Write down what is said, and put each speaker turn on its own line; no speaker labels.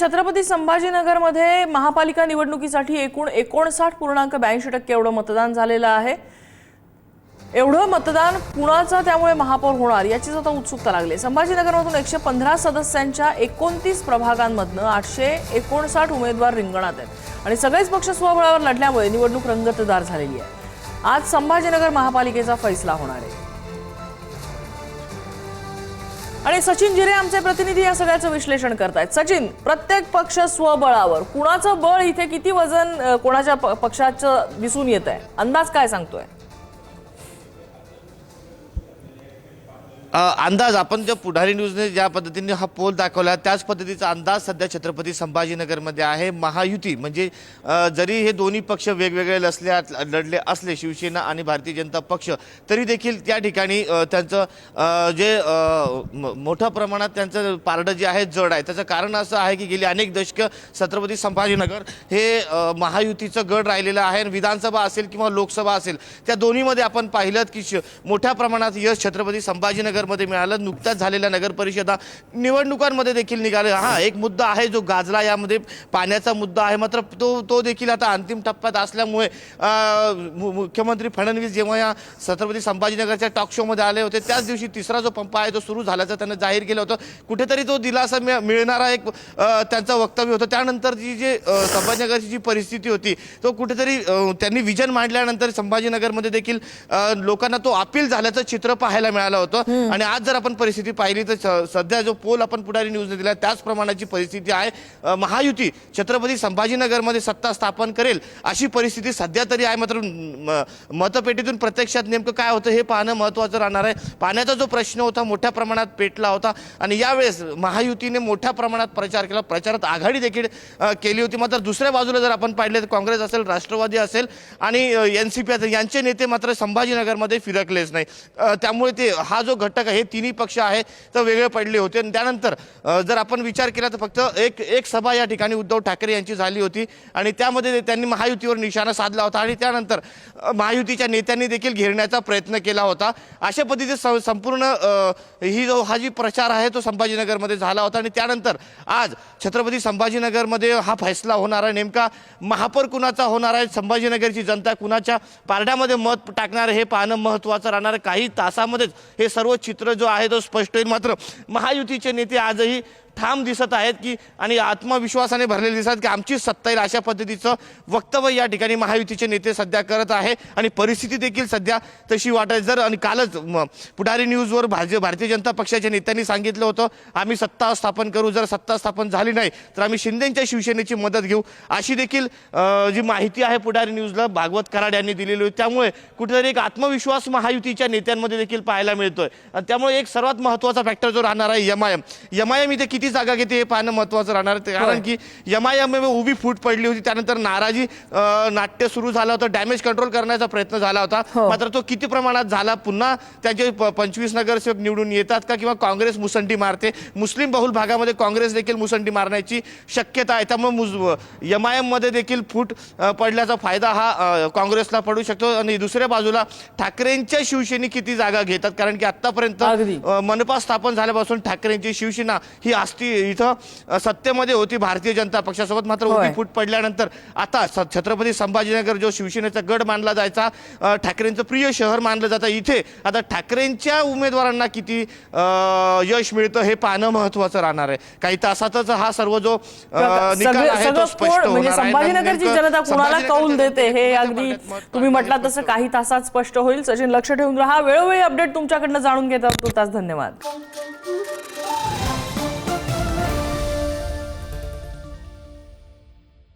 छत्रपती संभाजीनगरमध्ये महापालिका निवडणुकीसाठी एकूण एकोणसाठ पूर्णांक ब्याऐंशी टक्के एवढं मतदान झालेलं आहे. एवढं मतदान कुणाचं त्यामुळे महापौर होणार याचीच आता उत्सुकता लागली. संभाजीनगरमधून एकशे पंधरा सदस्यांच्या एकोणतीस प्रभागांमधनं आठशे एकोणसाठ उमेदवार रिंगणात आहेत. आणि सगळेच पक्ष स्वबळावर लढल्यामुळे निवडणूक रंगतदार झालेली आहे. आज संभाजीनगर महापालिकेचा फैसला होणार आहे. आणि सचिन जिरे आमचे प्रतिनिधी या सगळ्याचं विश्लेषण करतायत. सचिन प्रत्येक पक्ष स्वबळावर कुणाचं बळ इथे किती वजन कोणाच्या प- पक्षाचं दिसून येत आहे अंदाज काय सांगतोय?
अंदाज आपण ज्या पुढारी न्यूजने ज्या पद्धतीने हा पोल दाखवला त्याच पद्धतीचा अंदाज सध्या छत्रपती संभाजीनगरमध्ये आहे. महायुती म्हणजे जरी हे दोन्ही पक्ष वेगवेगळे लसले लढले असले शिवसेना आणि भारतीय जनता पक्ष तरी देखील त्या ठिकाणी त्यांचं जे म- मोठ्या प्रमाणात त्यांचं पारडं जे आहे जड आहे. त्याचं कारण असं आहे की गेली अनेक दशकं छत्रपती संभाजीनगर हे महायुतीचं गड राहिलेलं आहे आणि विधानसभा असेल किंवा लोकसभा असेल त्या दोन्हीमध्ये आपण पाहिलं की श- मोठ्या प्रमाणात यश छत्रपती संभाजीनगर नगरमध्ये मिळालं. नुकत्याच झालेल्या नगर परिषदा निवडणुकांमध्ये देखील निघाले. हा एक मुद्दा आहे जो गाजला यामध्ये. पाण्याचा मुद्दा आहे. मात्र तो तो देखील आता अंतिम टप्प्यात असल्यामुळे मुख्यमंत्री फडणवीस जेव्हा या छत्रपती संभाजीनगरच्या टॉक शोमध्ये आले होते त्याच दिवशी तिसरा जो पंप आहे तो सुरू झाल्याचं त्यांनी जाहीर केलं होतं. कुठेतरी तो दिलासा मिळणारा एक त्यांचं वक्तव्य होतं. त्यानंतर जी जे संभाजीनगरची जी परिस्थिती होती तो कुठेतरी त्यांनी विजन मांडल्यानंतर संभाजीनगरमध्ये देखील लोकांना तो अपील झाल्याचं चित्र पाहायला मिळालं होतं. आणि आज जर आपण परिस्थिती पाहिली तर स- सध्या जो पोल आपण पुढारी न्यूजने दिला त्याच प्रमाणाची परिस्थिती आहे. महायुती छत्रपती संभाजीनगरमध्ये सत्ता स्थापन करेल अशी परिस्थिती सध्या तरी आहे. मात्र म- मतपेटीतून प्रत्यक्षात नेमकं काय होतं हे पाहणं महत्त्वाचं राहणार आहे. पाण्याचा जो प्रश्न होता मोठ्या प्रमाणात पेटला होता आणि यावेळेस महायुतीने मोठ्या प्रमाणात प्रचार केला. प्रचारात आघाडी देखील केली होती. मात्र दुसऱ्या बाजूला जर आपण पाहिले तर काँग्रेस असेल राष्ट्रवादी असेल आणि एन सी पी असेल यांचे नेते मात्र संभाजीनगरमध्ये फिरकलेच नाही. त्यामुळे ते हा जो घटक आहे हे तिन्ही पक्ष आहे तर वेगळे पडले होते. आणि त्यानंतर जर आपण विचार केला तर फक्त एक एक सभा या ठिकाणी उद्धव ठाकरे यांची झाली होती. आणि त्यामध्ये त्यांनी महायुतीवर निशाणा साधला होता. आणि त्यानंतर महायुतीच्या नेत्यांनी देखील घेरण्याचा प्रयत्न केला होता. अशा पद्धतीचे स- संपूर्ण ही जो हा जी प्रचार आहे तो संभाजीनगरमध्ये झाला होता. आणि त्यानंतर आज छत्रपती संभाजीनगरमध्ये हा फैसला होणार आहे. नेमका महापौर कुणाचा होणार आहे? संभाजीनगरची जनता कुणाच्या पारड्यामध्ये मत टाकणार हे पाहणं महत्त्वाचं राहणार काही तासामध्येच हे सर्व चित्र जो आहे तो स्पष्ट होईल. मात्र महायुतीचे नेते आजही ठाम दिसत आहेत की आणि आत्मविश्वासाने भरलेले दिसतात की आमची सत्ता येईल अशा पद्धतीचं वक्तव्य या ठिकाणी महायुतीचे नेते सध्या करत आहे. आणि परिस्थिती देखील सध्या तशी वाटत जर आणि कालच म, पुढारी न्यूजवर भारतीय भारतीय जनता पक्षाच्या नेत्यांनी सांगितलं होतं आम्ही सत्ता स्थापन करू जर सत्ता स्थापन झाली नाही तर आम्ही शिंदेच्या शिवसेनेची मदत घेऊ. अशी देखील जी माहिती आहे पुढारी न्यूजला भागवत कराड यांनी दिलेली होती. त्यामुळे कुठेतरी एक आत्मविश्वास महायुतीच्या नेत्यांमध्ये देखील पाहायला मिळतोय. त्यामुळे एक सर्वात महत्त्वाचा फॅक्टर जो राहणार आहे M I M M I M इथे किती जागा घेते हे पाहणं महत्त्वाचं राहणार. कारण की एम आय एम उभी फूट पडली होती. त्यानंतर नाराजी अ, नाट्य सुरू झालं होतं. डॅमेज कंट्रोल करण्याचा प्रयत्न झाला होता.
हो.
मात्र तो किती प्रमाणात झाला पुन्हा त्यांचे प- पंचवीस नगरसेवक निवडून येतात का किंवा काँग्रेस मुसंडी मारते? मुस्लिम बहुल भागामध्ये काँग्रेस देखील मुसंडी मारण्याची शक्यता आहे. त्यामुळे आयमध्ये देखील फूट अ, पडल्याचा फायदा हा अ, काँग्रेसला पडू शकतो. आणि दुसऱ्या बाजूला ठाकरेंच्या शिवसेने किती जागा घेतात? कारण की आतापर्यंत
अगदी.
मनपा स्थापन झाल्यापासून ठाकरेंची शिवसेना ही आस्ती इथं सत्तेमध्ये होती भारतीय जनता पक्षासोबत. मात्र. उभी फूट पडल्यानंतर आता छत्रपती संभाजीनगर जो शिवसेनेचा गड मानला जायचा ठाकरेंचं प्रिय शहर मानलं जातं. इथे आता ठाकरेंच्या उमेदवारांना किती यश मिळतं हे पाहणं महत्वाचं राहणार आहे. काही तासातच हा सर्व जो निकाल आहे तो स्पष्ट
म्हणजे
होणार.
संभाजीनगरची जनता कुणाला कौल देते हे अगदी तुम्ही
स्पष्ट
तसं. काही तासात स्पष्ट होईल. सचिन लक्ष ठेवून राहा. वेळोवेळी अपडेट तुमच्याकडनं जाणून घेतात तुर्तास धन्यवाद.